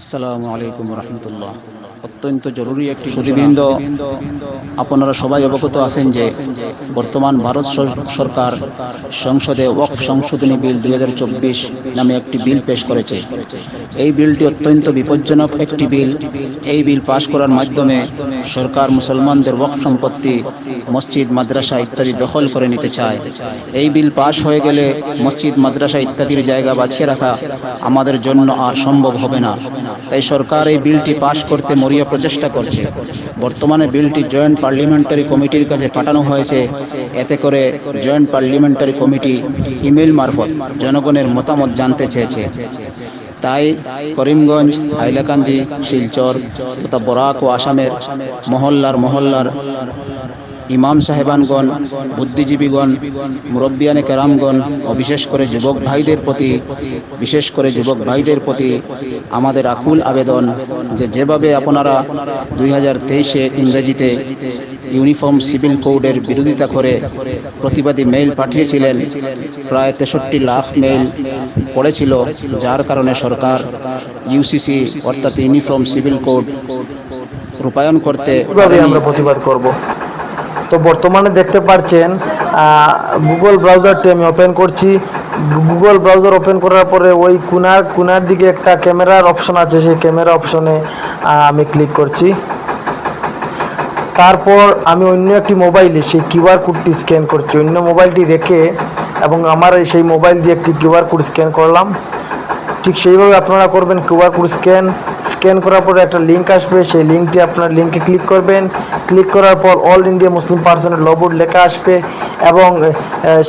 আসসালামু আলাইকুম রহমতুল্লাহ। অত্যন্ত জরুরি একটি আপনারা সবাই অবগত আছেন যে বর্তমান ভারত সরকার সংসদে ওয়াকফ সংশোধনী বিল দুই হাজার চব্বিশ নামে একটি বিল পেশ করেছে। এই বিলটি অত্যন্ত বিপজ্জনক একটি বিল। এই বিল পাশ করার মাধ্যমে সরকার মুসলমানদের ওয়াকফ সম্পত্তি, মসজিদ, মাদ্রাসা ইত্যাদি দখল করে নিতে চায়। এই বিল পাশ হয়ে গেলে মসজিদ, মাদ্রাসা ইত্যাদির জায়গা বাঁচিয়ে রাখা আমাদের জন্য আর সম্ভব হবে না। তাই সরকার এই বিলটি পাশ করতে মরিয়া প্রচেষ্টা করছে। বর্তমানে বিলটি জয়েন্ট পার্লামেন্টারি কমিটির কাছে পাঠানো হয়েছে। এতে করে জয়েন্ট পার্লামেন্টারি কমিটি ইমেল মারফত জনগণের মতামত জানতে চেয়েছে। তাই করিমগঞ্জ, হাইলাকান্দি, শিলচর তথা বরাক ও আসামের মহল্লার মহল্লার ইমাম সাহেবানগণ, বুদ্ধিজীবীগণ, মুরব্বিয়ানে কেরামগণ, ও বিশেষ করে যুবক ভাইদের প্রতি, বিশেষ করে যুবক ভাইদের প্রতি আমাদের আকুল আবেদন যে যেভাবে আপনারা দুই হাজার তেইশে ইংরেজিতে ইউনিফর্ম সিভিল কোডের বিরোধিতা করে প্রতিবাদী মেইল পাঠিয়েছিলেন, প্রায় তেষট্টি লাখ মেইল পড়েছিল, যার কারণে সরকার ইউসিসি অর্থাৎ ইউনিফর্ম সিভিল কোড রূপায়ণ করতে আমরা প্রতিবাদ করব। তো বর্তমানে দেখতে পাচ্ছেন গুগল ব্রাউজারটি আমি ওপেন করছি। গুগল ব্রাউজার ওপেন করার পরে ওই কুনার কুনার দিকে একটা ক্যামেরার অপশন আছে, সেই ক্যামেরা অপশনে আমি ক্লিক করছি। তারপর আমি অন্য একটি মোবাইলে সেই কিউআর কোডটি স্ক্যান করছি। অন্য মোবাইলটি রেখে এবং আমার সেই মোবাইল দিয়ে একটি কিউআর কোড স্ক্যান করলাম। ঠিক সেইভাবে আপনারা করবেন কিউআর কোড স্ক্যান স্ক্যান করার পরে একটা লিঙ্ক আসবে, সেই লিঙ্কটি আপনার লিঙ্কে ক্লিক করবেন। ক্লিক করার পর অল ইন্ডিয়া মুসলিম পার্সনের লবোর্ড লেখা আসবে এবং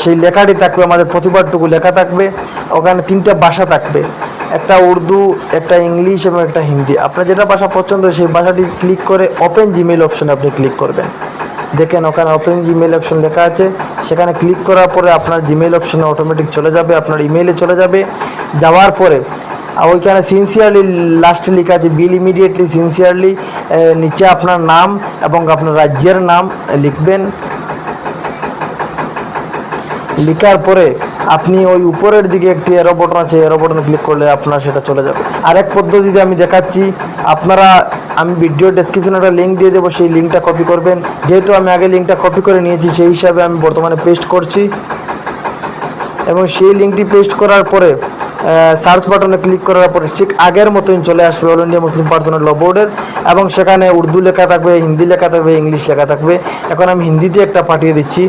সেই লেখাটি থাকবে, আমাদের প্রতিবাদটুকু লেখা থাকবে। ওখানে তিনটা ভাষা থাকবে, একটা উর্দু, একটা ইংলিশ এবং একটা হিন্দি। আপনার যেটা ভাষা পছন্দ সেই ভাষাটি ক্লিক করে ওপেন জিমেল অপশনে আপনি ক্লিক করবেন। দেখেন ওখানে ওপেন জিমেল অপশন লেখা আছে। সেখানে ক্লিক করার পরে আপনার জিমেল অপশনে অটোমেটিক চলে যাবে, আপনার ইমেইলে চলে যাবে। যাওয়ার পরে ওইখানে সিনসিয়ারলি লাস্টে লেখা আছে বিল ইমিডিয়েটলি সিনসিয়ারলি নিচে আপনার নাম এবং আপনার রাজ্যের নাম লিখবেন। লিখার পরে আপনি ওই উপরের দিকে একটি এরো বটন আছে এরো বটন ক্লিক করলে আপনার সেটা চলে যাবে। আরেক পদ্ধতিতে আমি দেখাচ্ছি, আপনারা আমি ভিডিও ডেসক্রিপশনে একটা লিঙ্ক দিয়ে দেবো, সেই লিঙ্কটা কপি করবেন। যেহেতু আমি আগে লিঙ্কটা কপি করে নিয়েছি, সেই হিসাবে আমি বর্তমানে পেস্ট করছি। এবং সেই লিঙ্কটি পেস্ট করার পরে সার্চ বাটনে ক্লিক করার পরে, ঠিক আগের মতোই চলে আসবে all India Muslim personal law বোর্ডের এবং সেখানে উর্দু লেখা থাকবে, হিন্দি লেখা থাকবে, ইংলিশ লেখা থাকবে। এখন আমি হিন্দিতে একটা পাঠিয়ে দিচ্ছি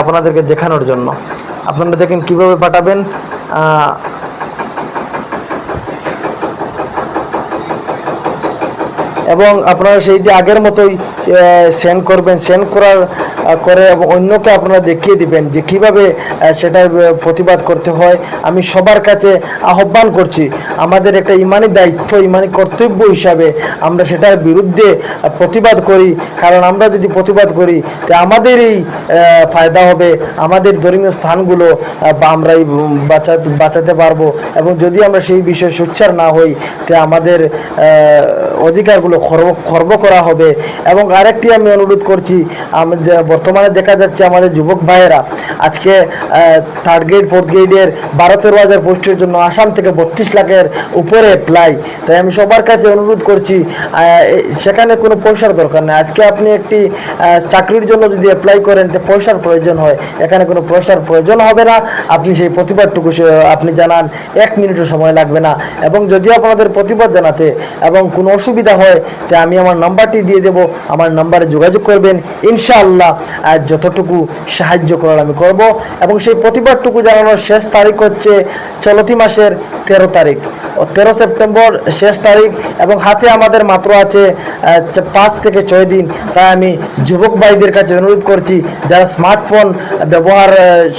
আপনাদেরকে দেখানোর জন্য। আপনারা দেখেন কীভাবে পাঠাবেন। এবং আপনারা সেইটি আগের মতোই সেন্ড করবেন। সেন্ড করার করে এবং অন্যকে আপনারা দেখিয়ে দিবেন যে কীভাবে সেটার প্রতিবাদ করতে হয়। আমি সবার কাছে আহ্বান করছি, আমাদের একটা ইমানি দায়িত্ব, ইমানি কর্তব্য হিসাবে আমরা সেটার বিরুদ্ধে প্রতিবাদ করি। কারণ আমরা যদি প্রতিবাদ করি, তো আমাদেরই ফায়দা হবে। আমাদের ধর্মীয় স্থানগুলো বা আমরাই বাঁচাতে বাঁচাতে পারব। এবং যদি আমরা সেই বিষয়ে সোচ্চার না হই, তো আমাদের অধিকারগুলো খর্ব খর্ব করা হবে। এবং আরেকটি আমি অনুরোধ করছি, আমাদের বর্তমানে দেখা যাচ্ছে আমাদের যুবক ভাইয়েরা আজকে থার্ড গ্রেড ফোর্থ গ্রেডের বারো, তেরো হাজার পোস্টের জন্য আসাম থেকে বত্রিশ লাখের উপরে অ্যাপ্লাই তাই আমি সবার কাছে অনুরোধ করছি সেখানে কোনো পয়সার দরকার নেই। আজকে আপনি একটি চাকরির জন্য যদি অ্যাপ্লাই করেন, তো পয়সার প্রয়োজন হয়। এখানে কোনো পয়সার প্রয়োজন হবে না। আপনি সেই প্রতিবাদটুকু আপনি জানান, এক মিনিটও সময় লাগবে না। এবং যদি আপনাদের প্রতিবাদ জানাতে এবং কোনো অসুবিধা হয়, তো আমি আমার নাম্বারটি দিয়ে দেব। আমার নাম্বারে যোগাযোগ করবেন। ইনশাআল্লাহ আর যতটুকু সাহায্য করার আমি করব। এবং সেই প্রতিবাদটুকু জানানোর শেষ তারিখ হচ্ছে চলতি মাসের তেরো তারিখ। তেরো সেপ্টেম্বর শেষ তারিখ এবং হাতে আমাদের মাত্র আছে পাঁচ থেকে ছয় দিন। তাই আমি যুবক ভাইদের কাছে অনুরোধ করছি, যারা স্মার্টফোন ব্যবহার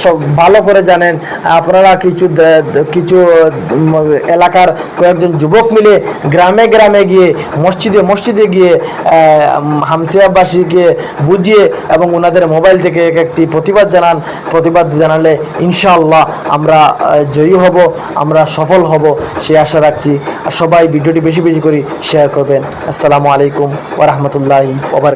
সব ভালো করে জানেন, আপনারা কিছু কিছু এলাকার কয়েকজন যুবক মিলে গ্রামে গ্রামে গিয়ে মসজিদে মসজিদে গিয়ে হামসিয়াবাসীকে বুঝিয়ে এবং ওনাদের মোবাইল থেকে এক একটি প্রতিবাদ জানান। প্রতিবাদ জানালে ইনশাআল্লাহ আমরা জয়ী হব, আমরা সফল হব, সে আশা রাখছি। আর সবাই ভিডিওটি বেশি বেশি করে শেয়ার করবেন। আসসালামু আলাইকুম ওরহমতুল্লাহ ওবার